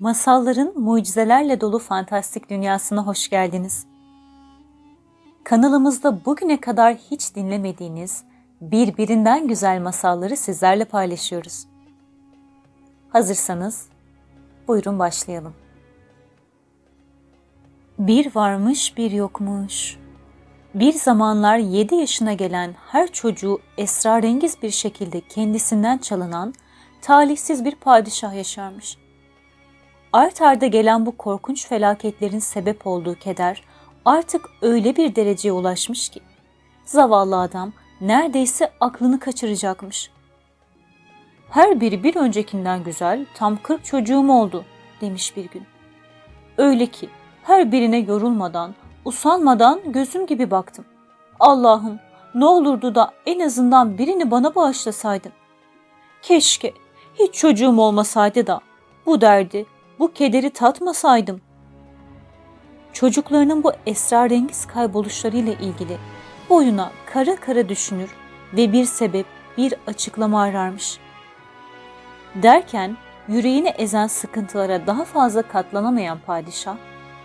Masalların mucizelerle dolu fantastik dünyasına hoş geldiniz. Kanalımızda bugüne kadar hiç dinlemediğiniz birbirinden güzel masalları sizlerle paylaşıyoruz. Hazırsanız buyurun başlayalım. Bir varmış bir yokmuş. Bir zamanlar 7 yaşına gelen her çocuğu esrarengiz bir şekilde kendisinden çalınan talihsiz bir padişah yaşarmış. Art arda gelen bu korkunç felaketlerin sebep olduğu keder artık öyle bir dereceye ulaşmış ki zavallı adam neredeyse aklını kaçıracakmış. Her biri bir öncekinden güzel, tam 40 çocuğum oldu demiş bir gün. Öyle ki her birine yorulmadan, usanmadan gözüm gibi baktım. Allah'ım ne olurdu da en azından birini bana bağışlasaydın. Keşke hiç çocuğum olmasaydı da bu derdi, bu kederi tatmasaydım. Çocuklarının bu esrarengiz kayboluşlarıyla ilgili boyuna kara kara düşünür ve bir sebep, bir açıklama ararmış. Derken yüreğini ezen sıkıntılara daha fazla katlanamayan padişah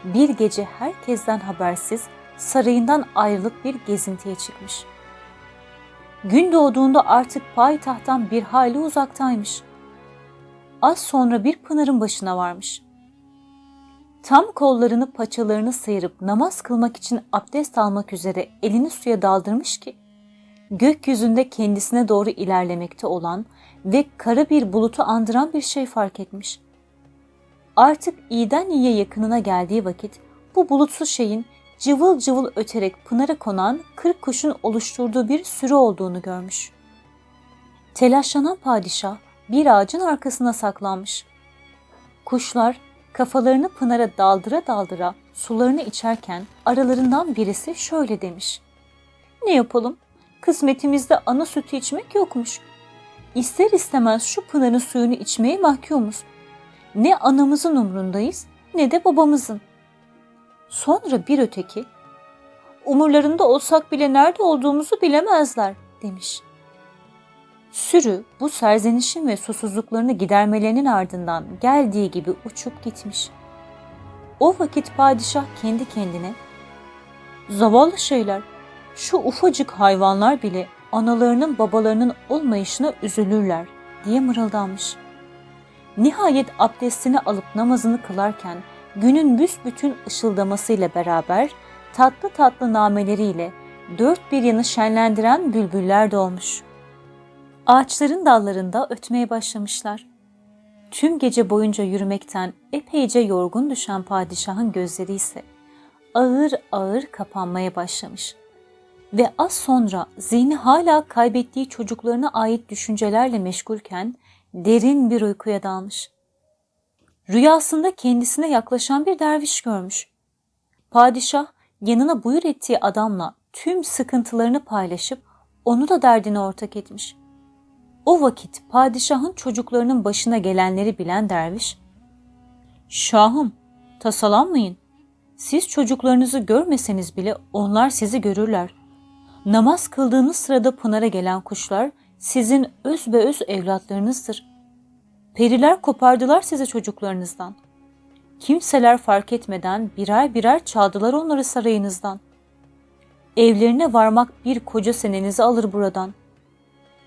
bir gece herkesten habersiz sarayından ayrılıp bir gezintiye çıkmış. Gün doğduğunda artık payitahttan bir hayli uzaktaymış. Az sonra bir pınarın başına varmış. Tam kollarını paçalarını sıyırıp namaz kılmak için abdest almak üzere elini suya daldırmış ki, gökyüzünde kendisine doğru ilerlemekte olan ve kara bir bulutu andıran bir şey fark etmiş. Artık iyiden iyiye yakınına geldiği vakit bu bulutsuz şeyin cıvıl cıvıl öterek pınara konan kırk kuşun oluşturduğu bir sürü olduğunu görmüş. Telaşlanan padişah bir ağacın arkasına saklanmış. Kuşlar kafalarını pınara daldıra daldıra sularını içerken aralarından birisi şöyle demiş. Ne yapalım? Kısmetimizde ana sütü içmek yokmuş. İster istemez şu pınarın suyunu içmeye mahkumuz. Ne anamızın umrundayız ne de babamızın. Sonra bir öteki, umurlarında olsak bile nerede olduğumuzu bilemezler demiş. Sürü bu serzenişin ve susuzluklarını gidermelerinin ardından geldiği gibi uçup gitmiş. O vakit padişah kendi kendine, zavallı şeyler, şu ufacık hayvanlar bile analarının babalarının olmayışına üzülürler diye mırıldanmış. Nihayet abdestini alıp namazını kılarken günün büsbütün ışıldamasıyla beraber tatlı tatlı nameleriyle dört bir yanı şenlendiren bülbüller doğmuş. Ağaçların dallarında ötmeye başlamışlar. Tüm gece boyunca yürümekten epeyce yorgun düşen padişahın gözleri ise ağır ağır kapanmaya başlamış. Ve az sonra zihni hala kaybettiği çocuklarına ait düşüncelerle meşgulken derin bir uykuya dalmış. Rüyasında kendisine yaklaşan bir derviş görmüş. Padişah yanına buyur ettiği adamla tüm sıkıntılarını paylaşıp onu da derdine ortak etmiş. O vakit padişahın çocuklarının başına gelenleri bilen derviş, ''Şahım, tasalanmayın. Siz çocuklarınızı görmeseniz bile onlar sizi görürler. Namaz kıldığınız sırada pınara gelen kuşlar sizin öz be öz evlatlarınızdır. Periler kopardılar sizi çocuklarınızdan. Kimseler fark etmeden birer birer çaldılar onları sarayınızdan. Evlerine varmak bir koca senenizi alır buradan.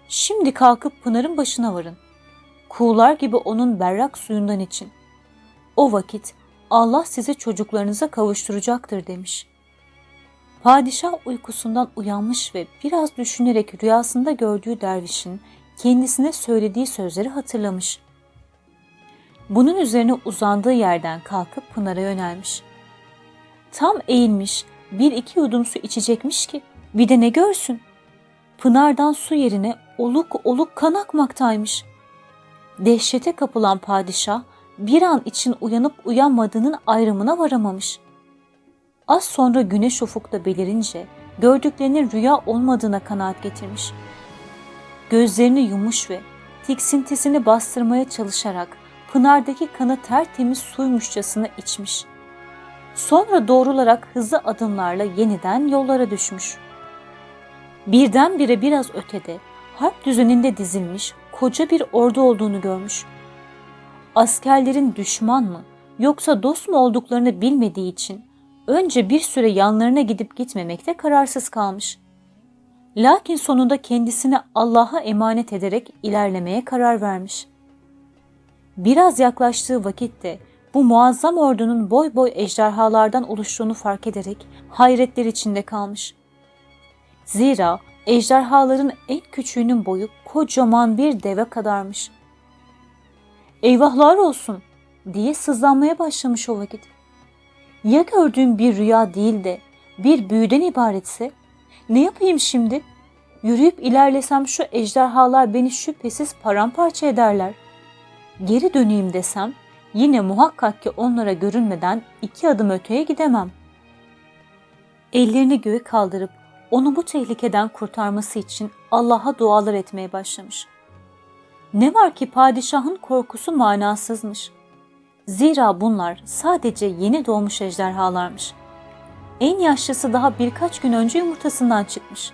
Şimdi kalkıp pınarın başına varın. Kuğular gibi onun berrak suyundan için. O vakit Allah sizi çocuklarınıza kavuşturacaktır demiş. Padişah uykusundan uyanmış ve biraz düşünerek rüyasında gördüğü dervişin kendisine söylediği sözleri hatırlamış. Bunun üzerine uzandığı yerden kalkıp Pınar'a yönelmiş. Tam eğilmiş, bir iki yudum su içecekmiş ki bir de ne görsün? Pınardan su yerine oluk oluk kan akmaktaymış. Dehşete kapılan padişah bir an için uyanıp uyanmadığının ayrımına varamamış. Az sonra güneş ufukta belirince gördüklerinin rüya olmadığına kanaat getirmiş. Gözlerini yumuş ve tiksintisini bastırmaya çalışarak pınardaki kanı tertemiz suymuşçasına içmiş. Sonra doğrularak hızlı adımlarla yeniden yollara düşmüş. Birdenbire biraz ötede harp düzeninde dizilmiş koca bir ordu olduğunu görmüş. askerlerin düşman mı yoksa dost mu olduklarını bilmediği için önce bir süre yanlarına gidip gitmemekte kararsız kalmış. Lakin sonunda kendisini Allah'a emanet ederek ilerlemeye karar vermiş. Biraz yaklaştığı vakitte bu muazzam ordunun boy boy ejderhalardan oluştuğunu fark ederek hayretler içinde kalmış. Zira ejderhaların en küçüğünün boyu kocaman bir deve kadarmış. Eyvahlar olsun diye sızlanmaya başlamış o vakit. Ya gördüğüm bir rüya değil de bir büyüden ibaretse ne yapayım şimdi? Yürüyüp ilerlesem şu ejderhalar beni şüphesiz paramparça ederler. Geri döneyim desem yine muhakkak ki onlara görünmeden iki adım öteye gidemem. Ellerini göğe kaldırıp onu bu tehlikeden kurtarması için Allah'a dualar etmeye başlamış. Ne var ki padişahın korkusu manasızmış. Zira bunlar sadece yeni doğmuş ejderhalarmış. En yaşlısı daha birkaç gün önce yumurtasından çıkmış.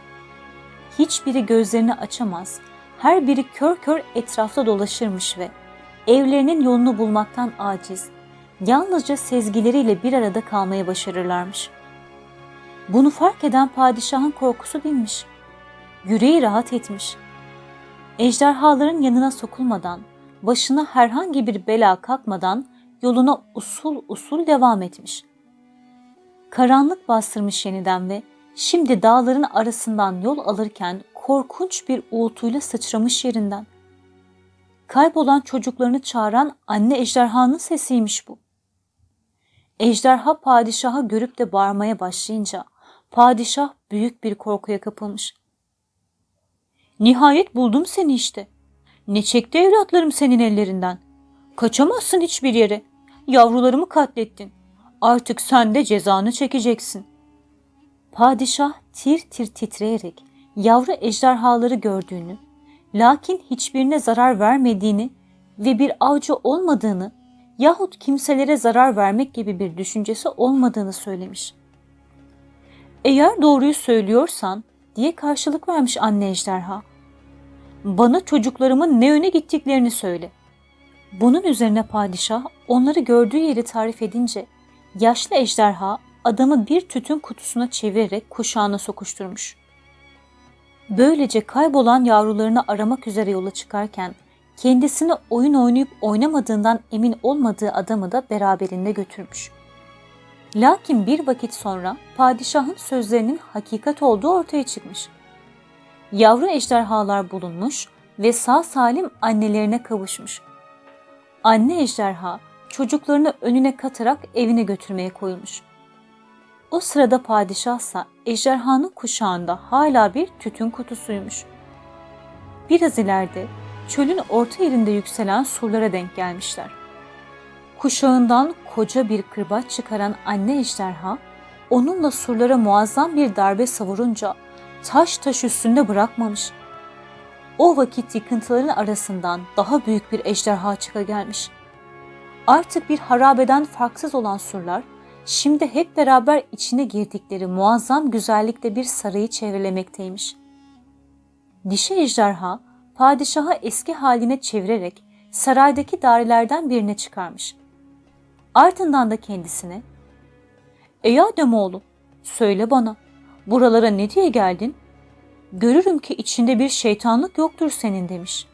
Hiçbiri gözlerini açamaz, her biri kör kör etrafta dolaşırmış ve evlerinin yolunu bulmaktan aciz, yalnızca sezgileriyle bir arada kalmayı başarırlarmış. Bunu fark eden padişahın korkusu binmiş. Yüreği rahat etmiş. Ejderhaların yanına sokulmadan, başına herhangi bir bela kalkmadan yoluna usul usul devam etmiş. Karanlık bastırmış yeniden ve şimdi dağların arasından yol alırken korkunç bir uğultuyla sıçramış yerinden. Kaybolan çocuklarını çağıran anne ejderhanın sesiymiş bu. Ejderha padişaha görüp de bağırmaya başlayınca padişah büyük bir korkuya kapılmış. Nihayet buldum seni işte. Ne çekti evlatlarım senin ellerinden. Kaçamazsın hiçbir yere. Yavrularımı katlettin. Artık sen de cezanı çekeceksin. Padişah tir tir titreyerek yavru ejderhaları gördüğünü, lakin hiçbirine zarar vermediğini ve bir avcı olmadığını yahut kimselere zarar vermek gibi bir düşüncesi olmadığını söylemiş. Eğer doğruyu söylüyorsan diye karşılık vermiş anne ejderha. Bana çocuklarımın ne yöne gittiklerini söyle. Bunun üzerine padişah onları gördüğü yeri tarif edince yaşlı ejderha adamı bir tütün kutusuna çevirerek kuşağına sokuşturmuş. Böylece kaybolan yavrularını aramak üzere yola çıkarken kendisini oyun oynayıp oynamadığından emin olmadığı adamı da beraberinde götürmüş. Lakin bir vakit sonra padişahın sözlerinin hakikat olduğu ortaya çıkmış. Yavru ejderhalar bulunmuş ve sağ salim annelerine kavuşmuş. Anne ejderha çocuklarını önüne katarak evine götürmeye koyulmuş. O sırada padişahsa ejderhanın kuşağında hala bir tütün kutusuymuş. Biraz ileride çölün orta yerinde yükselen surlara denk gelmişler. Kuşağından koca bir kırbaç çıkaran anne ejderha onunla surlara muazzam bir darbe savurunca taş taş üstünde bırakmamış. O vakit yıkıntıların arasından daha büyük bir ejderha çıka gelmiş. Artık bir harabeden farksız olan surlar şimdi hep beraber içine girdikleri muazzam güzellikte bir sarayı çevrelemekteymiş. Dişi ejderha padişaha eski haline çevirerek saraydaki dairelerden birine çıkarmış. Ardından da kendisine Ey Ademoğlu söyle bana buralara ne diye geldin? Görürüm ki içinde bir şeytanlık yoktur senin demiş.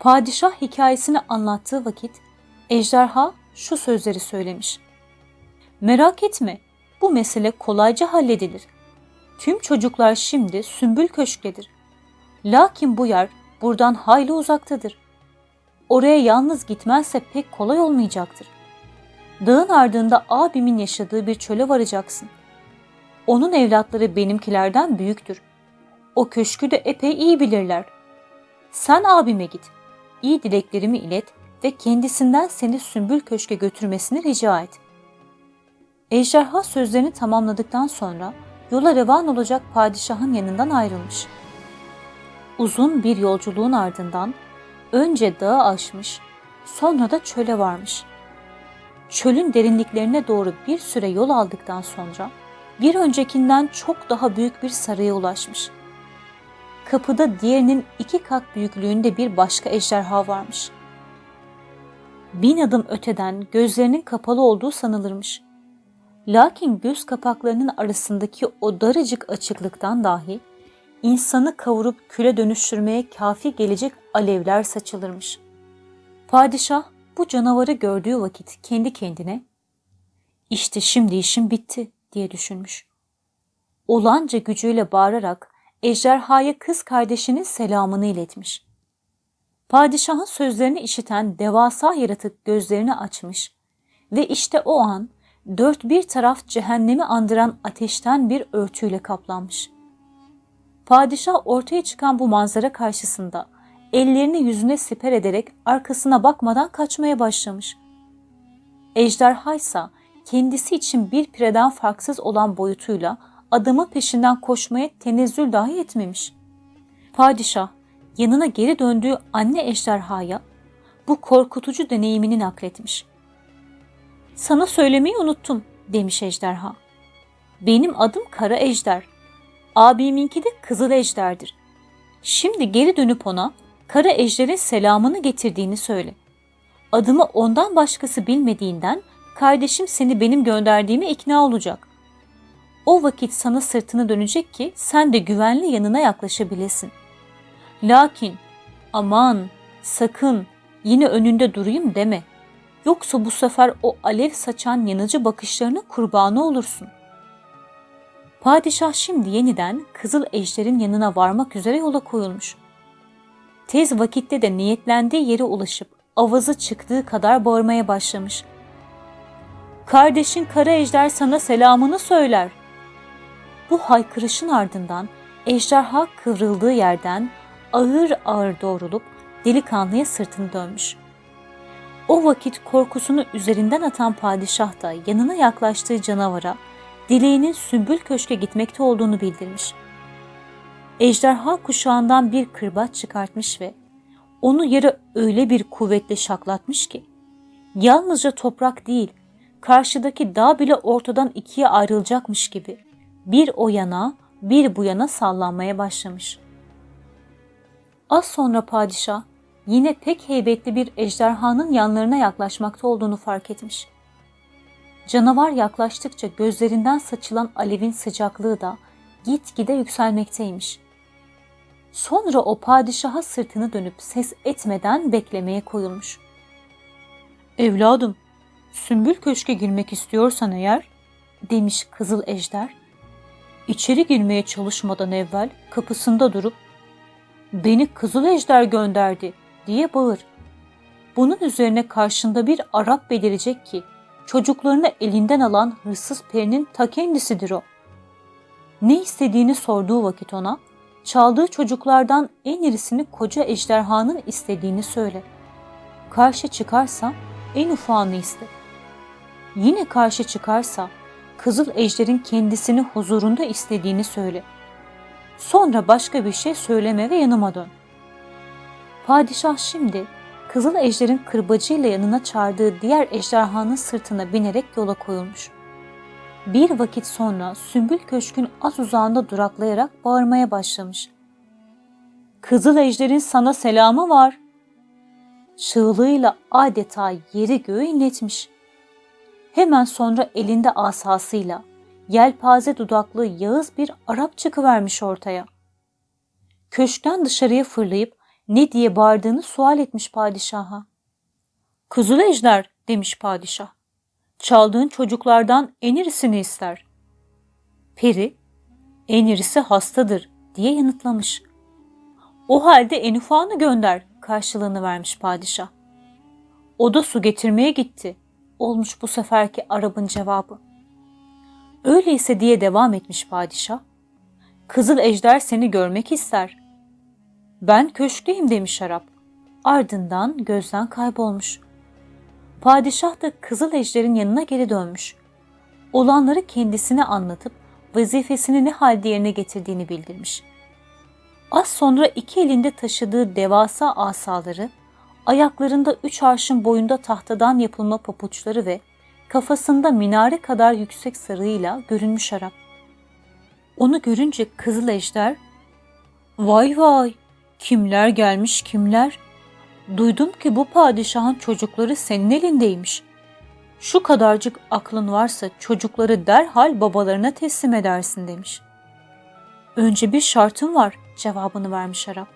Padişah hikayesini anlattığı vakit ejderha şu sözleri söylemiş. Merak etme bu mesele kolayca halledilir. Tüm çocuklar şimdi Sümbül Köşk'tedir. Lakin bu yer buradan hayli uzaktadır. Oraya yalnız gitmezse pek kolay olmayacaktır. Dağın ardında abimin yaşadığı bir çöle varacaksın. Onun evlatları benimkilerden büyüktür. O köşkü de epey iyi bilirler. Sen abime git. İyi dileklerimi ilet ve kendisinden seni Sümbül Köşk'e götürmesini rica et. Ejderha sözlerini tamamladıktan sonra yola revan olacak padişahın yanından ayrılmış. Uzun bir yolculuğun ardından önce dağı aşmış, sonra da çöle varmış. Çölün derinliklerine doğru bir süre yol aldıktan sonra bir öncekinden çok daha büyük bir saraya ulaşmış. Kapıda diğerinin iki kat büyüklüğünde bir başka ejderha varmış. bin adım öteden gözlerinin kapalı olduğu sanılırmış. Lakin göz kapaklarının arasındaki o daracık açıklıktan dahi insanı kavurup küle dönüştürmeye kafi gelecek alevler saçılırmış. Padişah bu canavarı gördüğü vakit kendi kendine işte şimdi işim bitti diye düşünmüş. Olanca gücüyle bağırarak ejderhaya kız kardeşinin selamını iletmiş. Padişahın sözlerini işiten devasa yaratık gözlerini açmış ve işte o an dört bir taraf cehennemi andıran ateşten bir örtüyle kaplanmış. Padişah ortaya çıkan bu manzara karşısında ellerini yüzüne siper ederek arkasına bakmadan kaçmaya başlamış. Ejderha ise kendisi için bir pireden farksız olan boyutuyla adamı peşinden koşmaya tenezzül dahi etmemiş. Padişah yanına geri döndüğü anne ejderhaya bu korkutucu deneyimini nakletmiş. Sana söylemeyi unuttum demiş ejderha. Benim adım Kara Ejder. Abiminki de Kızıl Ejder'dir. Şimdi geri dönüp ona Kara Ejder'in selamını getirdiğini söyle. Adımı ondan başkası bilmediğinden kardeşim seni benim gönderdiğime ikna olacak. O vakit sana sırtını dönecek ki sen de güvenli yanına yaklaşabilesin. Lakin aman sakın yine önünde durayım deme. Yoksa bu sefer o alev saçan yanıcı bakışlarının kurbanı olursun. Padişah şimdi yeniden Kızıl Ejder'in yanına varmak üzere yola koyulmuş. Tez vakitte de niyetlendiği yere ulaşıp avazı çıktığı kadar bağırmaya başlamış. Kardeşin Kara Ejder sana selamını söyler. Bu haykırışın ardından ejderha kıvrıldığı yerden ağır ağır doğrulup delikanlıya sırtını dönmüş. O vakit korkusunu üzerinden atan padişah da yanına yaklaştığı canavara dileğinin Sümbül Köşk'e gitmekte olduğunu bildirmiş. Ejderha kuşağından bir kırbaç çıkartmış ve onu yere öyle bir kuvvetle şaklatmış ki yalnızca toprak değil karşıdaki dağ bile ortadan ikiye ayrılacakmış gibi bir o yana bir bu yana sallanmaya başlamış. Az sonra padişah yine pek heybetli bir ejderhanın yanlarına yaklaşmakta olduğunu fark etmiş. Canavar yaklaştıkça gözlerinden saçılan alevin sıcaklığı da gitgide yükselmekteymiş. Sonra o padişaha sırtını dönüp ses etmeden beklemeye koyulmuş. Evladım, Sümbül Köşk'e girmek istiyorsan eğer, demiş Kızıl Ejder, içeri girmeye çalışmadan evvel kapısında durup, beni Kızıl Ejder gönderdi diye bağır. Bunun üzerine karşında bir Arap belirecek ki, çocuklarını elinden alan hırsız perinin ta kendisidir o. Ne istediğini sorduğu vakit ona, çaldığı çocuklardan en irisini koca ejderhanın istediğini söyle. Karşı çıkarsa en ufağını iste. Yine karşı çıkarsa Kızıl Ejder'in kendisini huzurunda istediğini söyle. Sonra başka bir şey söyleme ve yanıma dön. Padişah şimdi Kızıl Ejder'in kırbacıyla yanına çağırdığı diğer ejderhanın sırtına binerek yola koyulmuş. Bir vakit sonra Sümbül Köşk'ün az uzağında duraklayarak bağırmaya başlamış. Kızıl Ejder'in sana selamı var. Çığlığıyla adeta yeri göğü inletmiş. Hemen sonra elinde asasıyla yelpaze dudaklı Yağız bir Arap çıkıvermiş ortaya. Köşkten dışarıya fırlayıp ne diye bağırdığını sual etmiş padişaha. Kızıl ejder demiş padişah. Çaldığın çocuklardan en irisini ister. Peri, en irisi hastadır diye yanıtlamış. O halde en ufağını gönder karşılığını vermiş padişah. O da su getirmeye gitti. Olmuş bu seferki Arap'ın cevabı. Öyleyse diye devam etmiş padişah. Kızıl ejder seni görmek ister. Ben köşkteyim demiş Arap. Ardından gözden kaybolmuş. Padişah da Kızıl Ejder'in yanına geri dönmüş. Olanları kendisine anlatıp vazifesini ne halde yerine getirdiğini bildirmiş. Az sonra iki elinde taşıdığı devasa asaları, ayaklarında üç arşın boyunda tahtadan yapılma papuçları ve kafasında minare kadar yüksek sarığıyla görünmüş Arap. Onu görünce Kızıl Ejder, ''Vay vay, kimler gelmiş kimler, Duydum ki bu padişahın çocukları senin elindeymiş. Şu kadarcık aklın varsa çocukları derhal babalarına teslim edersin demiş. Önce bir şartım var cevabını vermiş Arap.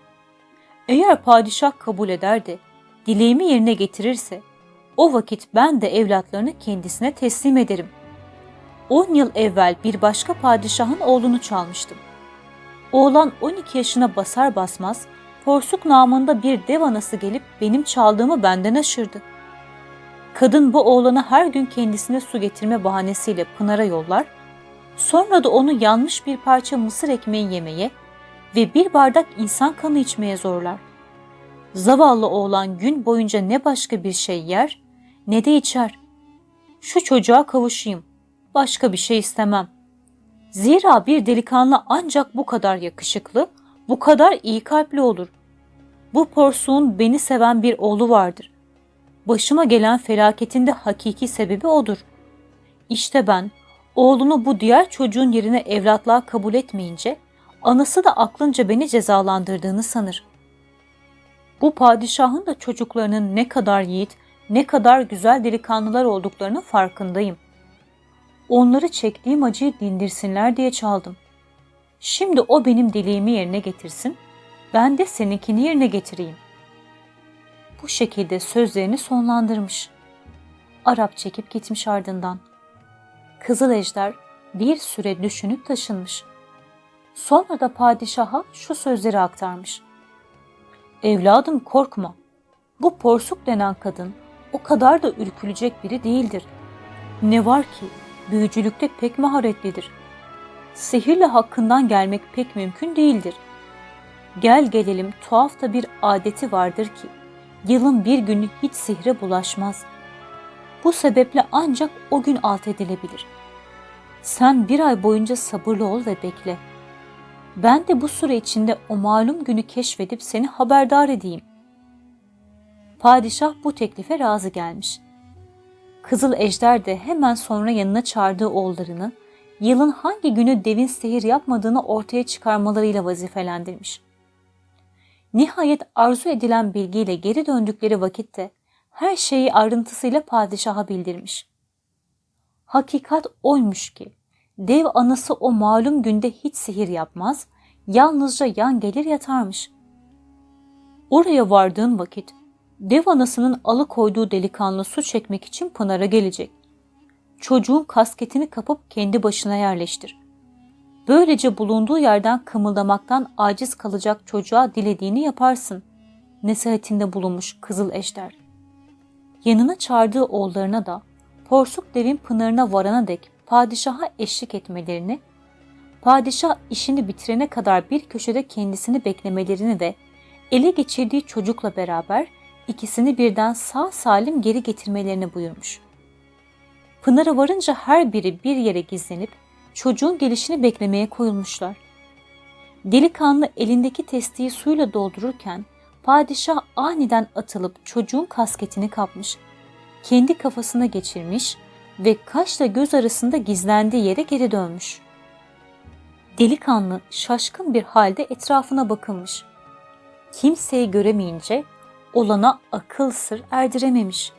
Eğer padişah kabul eder de dileğimi yerine getirirse o vakit ben de evlatlarını kendisine teslim ederim. 10 yıl evvel bir başka padişahın oğlunu çalmıştım. Oğlan 12 yaşına basar basmaz porsuk namında bir dev anası gelip benim çaldığımı benden aşırdı. Kadın bu oğlana her gün kendisine su getirme bahanesiyle Pınar'a yollar, sonra da onu yanmış bir parça mısır ekmeği yemeye ve bir bardak insan kanı içmeye zorlar. Zavallı oğlan gün boyunca ne başka bir şey yer ne de içer. Şu çocuğa kavuşayım, başka bir şey istemem. Zira bir delikanlı ancak bu kadar yakışıklı, bu kadar iyi kalpli olur. Bu porsuğun beni seven bir oğlu vardır. Başıma gelen felaketin de hakiki sebebi odur. İşte ben oğlunu bu diğer çocuğun yerine evlatlığa kabul etmeyince anası da aklınca beni cezalandırdığını sanır. Bu padişahın da çocuklarının ne kadar yiğit, ne kadar güzel delikanlılar olduklarının farkındayım. Onları çektiğim acıyı dindirsinler diye çaldım. Şimdi o benim dileğimi yerine getirsin, ben de seninkini yerine getireyim. Bu şekilde sözlerini sonlandırmış. Arap çekip gitmiş ardından. Kızıl Ejder bir süre düşünüp taşınmış. Sonra da padişaha şu sözleri aktarmış. Evladım korkma. Bu porsuk denen kadın o kadar da ürkülecek biri değildir. Ne var ki büyücülükte pek maharetlidir. Sihirle hakkından gelmek pek mümkün değildir. Gel gelelim tuhaf da bir adeti vardır ki yılın bir günü hiç sihre bulaşmaz. Bu sebeple ancak o gün alt edilebilir. Sen bir ay boyunca sabırlı ol ve bekle. Ben de bu süre içinde o malum günü keşfedip seni haberdar edeyim. Padişah bu teklife razı gelmiş. Kızıl Ejder de hemen sonra yanına çağırdığı oğullarını yılın hangi günü devin sihir yapmadığını ortaya çıkarmalarıyla vazifelendirmiş. Nihayet arzu edilen bilgiyle geri döndükleri vakitte her şeyi ayrıntısıyla padişaha bildirmiş. Hakikat oymuş ki dev anası o malum günde hiç sihir yapmaz, yalnızca yan gelir yatarmış. Oraya vardığın vakit dev anasının alıkoyduğu delikanlı su çekmek için Pınar'a gelecek. Çocuğun kasketini kapıp kendi başına yerleştir. Böylece bulunduğu yerden kımıldamaktan aciz kalacak çocuğa dilediğini yaparsın. Nesihatinde bulunmuş Kızıl Ejder. Yanına çağırdığı oğullarına da porsuk devin pınarına varana dek padişaha eşlik etmelerini, padişah işini bitirene kadar bir köşede kendisini beklemelerini ve ele geçirdiği çocukla beraber ikisini birden sağ salim geri getirmelerini buyurmuş. Pınar'a varınca her biri bir yere gizlenip çocuğun gelişini beklemeye koyulmuşlar. Delikanlı elindeki testiyi suyla doldururken padişah aniden atılıp çocuğun kasketini kapmış. Kendi kafasına geçirmiş ve kaşla göz arasında gizlendiği yere geri dönmüş. Delikanlı şaşkın bir halde etrafına bakılmış. Kimseyi göremeyince olana akıl sır erdirememiş.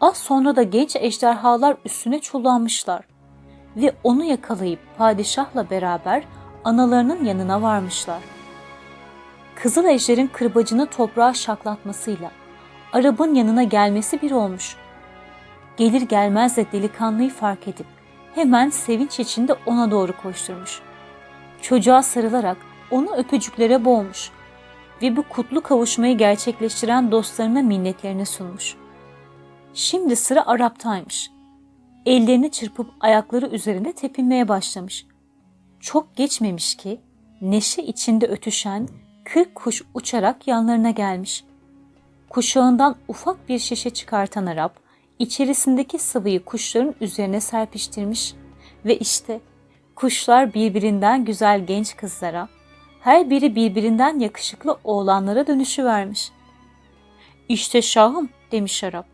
Az sonra da genç ejderhalar üstüne çullanmışlar ve onu yakalayıp padişahla beraber analarının yanına varmışlar. Kızıl ejderin kırbacını toprağa şaklatmasıyla Arap'ın yanına gelmesi bir olmuş. Gelir gelmez de delikanlıyı fark edip hemen sevinç içinde ona doğru koşturmuş. Çocuğa sarılarak onu öpücüklere boğmuş ve bu kutlu kavuşmayı gerçekleştiren dostlarına minnetlerini sunmuş. Şimdi sıra Arap'taymış. Ellerini çırpıp ayakları üzerinde tepinmeye başlamış. Çok geçmemiş ki neşe içinde ötüşen kırk kuş uçarak yanlarına gelmiş. Kuşağından ufak bir şişe çıkartan Arap, içerisindeki sıvıyı kuşların üzerine serpiştirmiş ve işte kuşlar birbirinden güzel genç kızlara, her biri birbirinden yakışıklı oğlanlara dönüşü vermiş. İşte şahım demiş Arap.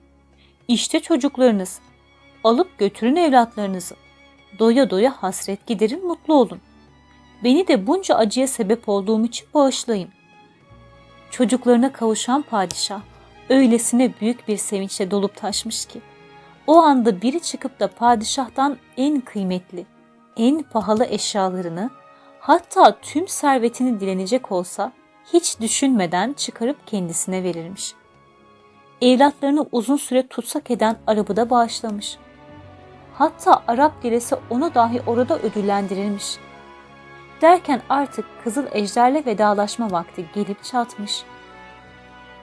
İşte çocuklarınız. Alıp götürün evlatlarınızı. Doya doya hasret giderin mutlu olun. Beni de bunca acıya sebep olduğum için bağışlayın. çocuklarına kavuşan padişah öylesine büyük bir sevinçle dolup taşmış ki o anda biri çıkıp da padişahtan en kıymetli, en pahalı eşyalarını hatta tüm servetini dilenecek olsa hiç düşünmeden çıkarıp kendisine verirmiş. Evlatlarını uzun süre tutsak eden arabada bağışlamış. Hatta Arap dilesi onu dahi orada ödüllendirilmiş. Derken artık Kızıl Ejder'le vedalaşma vakti gelip çatmış.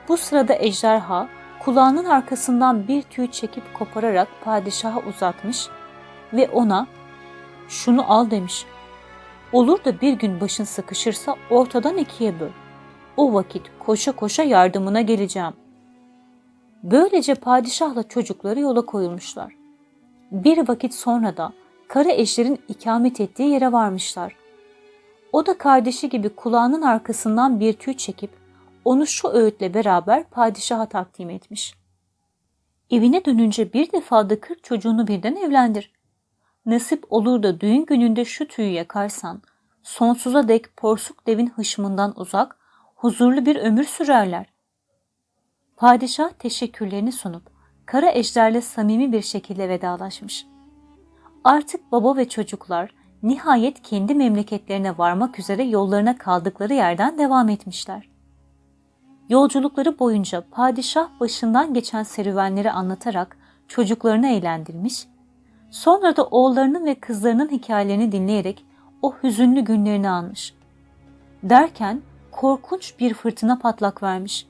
Bu sırada ejderha kulağının arkasından bir tüy çekip kopararak padişaha uzatmış ve ona şunu al demiş. Olur da bir gün başın sıkışırsa ortadan ikiye böl. O vakit koşa koşa yardımına geleceğim. Böylece padişahla çocukları yola koyulmuşlar. Bir vakit sonra da kara eşlerin ikamet ettiği yere varmışlar. O da kardeşi gibi kulağının arkasından bir tüy çekip onu şu öğütle beraber padişaha takdim etmiş. Evine dönünce bir defada kırk çocuğunu birden evlendir. Nasip olur da düğün gününde şu tüyü yakarsan, sonsuza dek porsuk devin hışmından uzak, huzurlu bir ömür sürerler. Padişah teşekkürlerini sunup kara ejderle samimi bir şekilde vedalaşmış. Artık baba ve çocuklar nihayet kendi memleketlerine varmak üzere yollarına kaldıkları yerden devam etmişler. Yolculukları boyunca padişah başından geçen serüvenleri anlatarak çocuklarını eğlendirmiş, sonra da oğullarının ve kızlarının hikayelerini dinleyerek o hüzünlü günlerini almış. Derken korkunç bir fırtına patlak vermiş.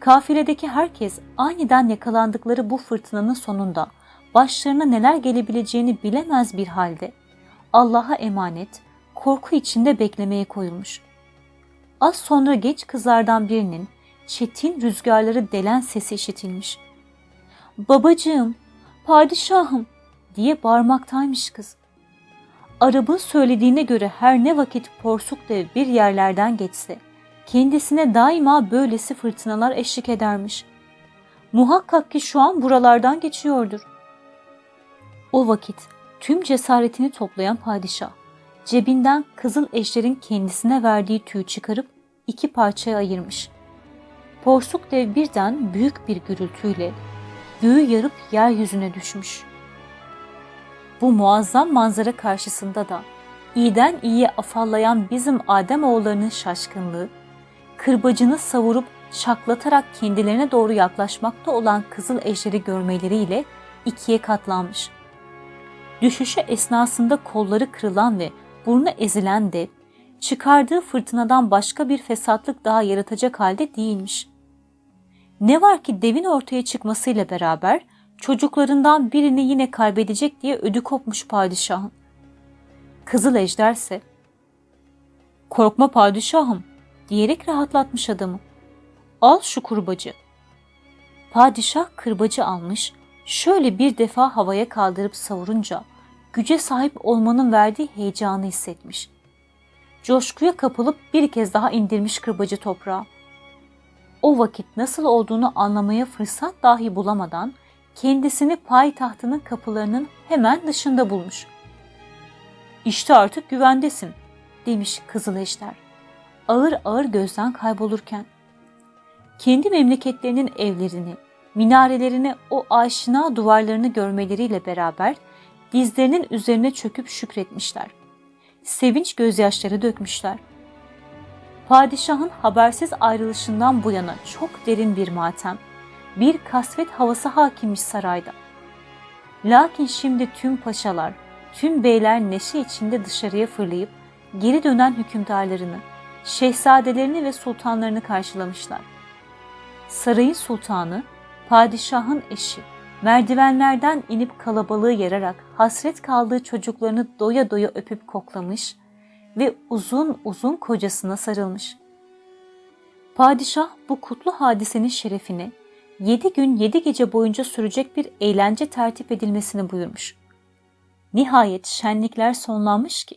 Kafiledeki herkes aniden yakalandıkları bu fırtınanın sonunda başlarına neler gelebileceğini bilemez bir halde Allah'a emanet, korku içinde beklemeye koyulmuş. Az sonra genç kızlardan birinin çetin rüzgarları delen sesi işitilmiş. Babacığım, padişahım diye bağırmaktaymış kız. Arap'ın söylediğine göre her ne vakit porsuk dev bir yerlerden geçse, kendisine daima böylesi fırtınalar eşlik edermiş. Muhakkak ki şu an buralardan geçiyordur. O vakit tüm cesaretini toplayan padişah, cebinden kızıl eşlerin kendisine verdiği tüyü çıkarıp iki parçaya ayırmış. Porsuk dev birden büyük bir gürültüyle göğü yarıp yeryüzüne düşmüş. Bu muazzam manzara karşısında da iyiden iyiye afallayan bizim Adem oğullarının şaşkınlığı, kırbacını savurup şaklatarak kendilerine doğru yaklaşmakta olan kızıl ejderi görmeleriyle ikiye katlanmış. Düşüşü esnasında kolları kırılan ve burnu ezilen dev, çıkardığı fırtınadan başka bir fesatlık daha yaratacak halde değilmiş. Ne var ki devin ortaya çıkmasıyla beraber çocuklarından birini yine kaybedecek diye ödü kopmuş padişahın. Kızıl ejderse, korkma padişahım diyerek rahatlatmış adamı. Al şu kurbacı. Padişah kırbacı almış, şöyle bir defa havaya kaldırıp savurunca güce sahip olmanın verdiği heyecanı hissetmiş. Coşkuya kapılıp bir kez daha indirmiş kırbacı toprağa. O vakit nasıl olduğunu anlamaya fırsat dahi bulamadan kendisini payitahtının kapılarının hemen dışında bulmuş. İşte artık güvendesin demiş Kızıl Ejder. Ağır ağır gözden kaybolurken. Kendi memleketlerinin evlerini, minarelerini, o aşina duvarlarını görmeleriyle beraber dizlerinin üzerine çöküp şükretmişler. Sevinç gözyaşları dökmüşler. Padişahın habersiz ayrılışından bu yana çok derin bir matem, bir kasvet havası hakimmiş sarayda. Lakin şimdi tüm paşalar, tüm beyler neşe içinde dışarıya fırlayıp geri dönen hükümdarlarını, şehzadelerini ve sultanlarını karşılamışlar. Sarayın sultanı, padişahın eşi, merdivenlerden inip kalabalığı yararak hasret kaldığı çocuklarını doya doya öpüp koklamış ve uzun uzun kocasına sarılmış. Padişah bu kutlu hadisenin şerefine yedi gün yedi gece boyunca sürecek bir eğlence tertip edilmesini buyurmuş. Nihayet şenlikler sonlanmış ki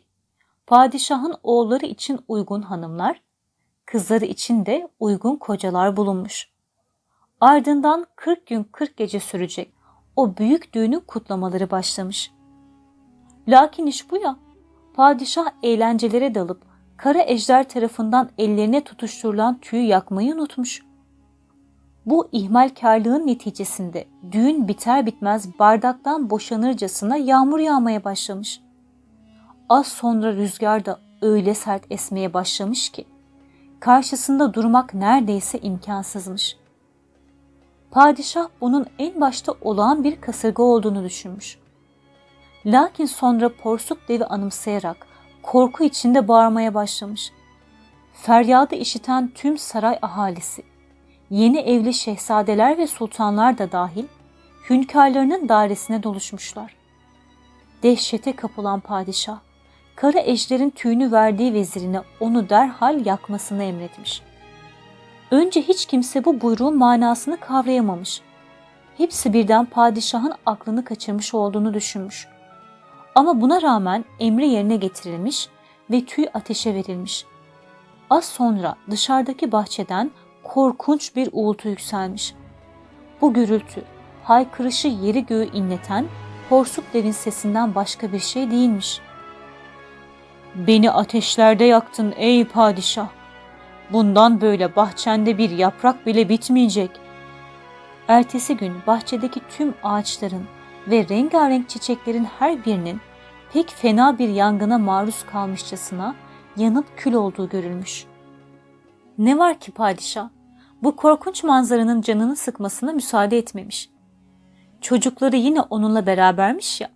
padişahın oğulları için uygun hanımlar, kızları için de uygun kocalar bulunmuş. Ardından 40 gün 40 gece sürecek o büyük düğünün kutlamaları başlamış. Lakin iş bu ya, padişah eğlencelere dalıp kara ejder tarafından ellerine tutuşturulan tüyü yakmayı unutmuş. Bu ihmalkarlığın neticesinde düğün biter bitmez bardaktan boşanırcasına yağmur yağmaya başlamış. Az sonra rüzgar da öyle sert esmeye başlamış ki karşısında durmak neredeyse imkansızmış. Padişah bunun en başta olağan bir kasırga olduğunu düşünmüş. Lakin sonra porsuk devi anımsayarak korku içinde bağırmaya başlamış. Feryadı işiten tüm saray ahalisi, yeni evli şehzadeler ve sultanlar da dahil hünkârlarının dairesine doluşmuşlar. Dehşete kapılan padişah, kara ejderin tüyünü verdiği vezirine onu derhal yakmasını emretmiş. Önce hiç kimse bu buyruğun manasını kavrayamamış. Hepsi birden padişahın aklını kaçırmış olduğunu düşünmüş. Ama buna rağmen emri yerine getirilmiş ve tüy ateşe verilmiş. Az sonra dışarıdaki bahçeden korkunç bir uğultu yükselmiş. Bu gürültü, haykırışı yeri göğü inleten porsuk devin sesinden başka bir şey değilmiş. Beni ateşlerde yaktın ey padişah. Bundan böyle bahçende bir yaprak bile bitmeyecek. Ertesi gün bahçedeki tüm ağaçların ve rengarenk çiçeklerin her birinin pek fena bir yangına maruz kalmışçasına yanıp kül olduğu görülmüş. Ne var ki padişah, bu korkunç manzaranın canını sıkmasına müsaade etmemiş. Çocukları yine onunla berabermiş ya,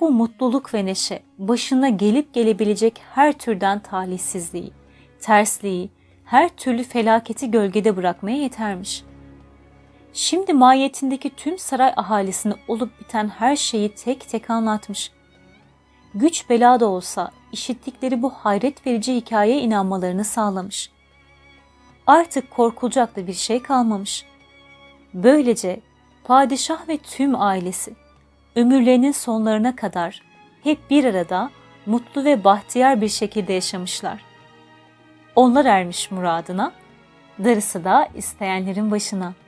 bu mutluluk ve neşe başına gelip gelebilecek her türden talihsizliği, tersliği, her türlü felaketi gölgede bırakmaya yetermiş.'' Şimdi mahiyetindeki tüm saray ahalisine olup biten her şeyi tek tek anlatmış. Güç bela da olsa işittikleri bu hayret verici hikayeye inanmalarını sağlamış. Artık korkulacak da bir şey kalmamış. Böylece padişah ve tüm ailesi ömürlerinin sonlarına kadar hep bir arada mutlu ve bahtiyar bir şekilde yaşamışlar. Onlar ermiş muradına, darısı da isteyenlerin başına.''